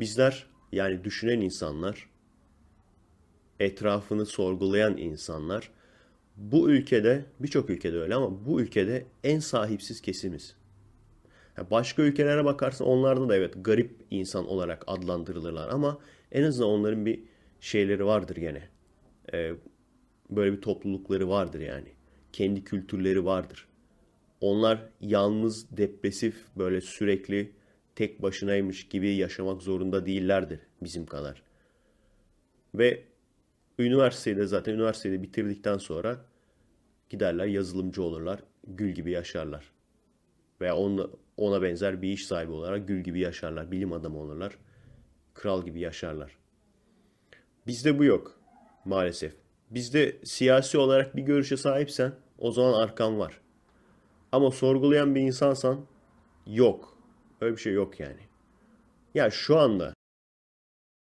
Bizler yani düşünen insanlar, etrafını sorgulayan insanlar bu ülkede birçok ülkede öyle ama bu ülkede en sahipsiz kesimiz. Başka ülkelere bakarsan onlarda da evet garip insan olarak adlandırılırlar ama en azından onların bir şeyleri vardır gene. Ee, böyle bir toplulukları vardır yani. Kendi kültürleri vardır. Onlar yalnız, depresif, böyle sürekli tek başınaymış gibi yaşamak zorunda değillerdir bizim kadar. Ve üniversitede zaten üniversiteyi bitirdikten sonra giderler yazılımcı olurlar, gül gibi yaşarlar. Veya ona, ona benzer bir iş sahibi olarak gül gibi yaşarlar, bilim adamı olurlar, kral gibi yaşarlar. Bizde bu yok maalesef. Bizde siyasi olarak bir görüşe sahipsen o zaman arkan var. Ama sorgulayan bir insansan yok. Öyle bir şey yok yani. Ya şu anda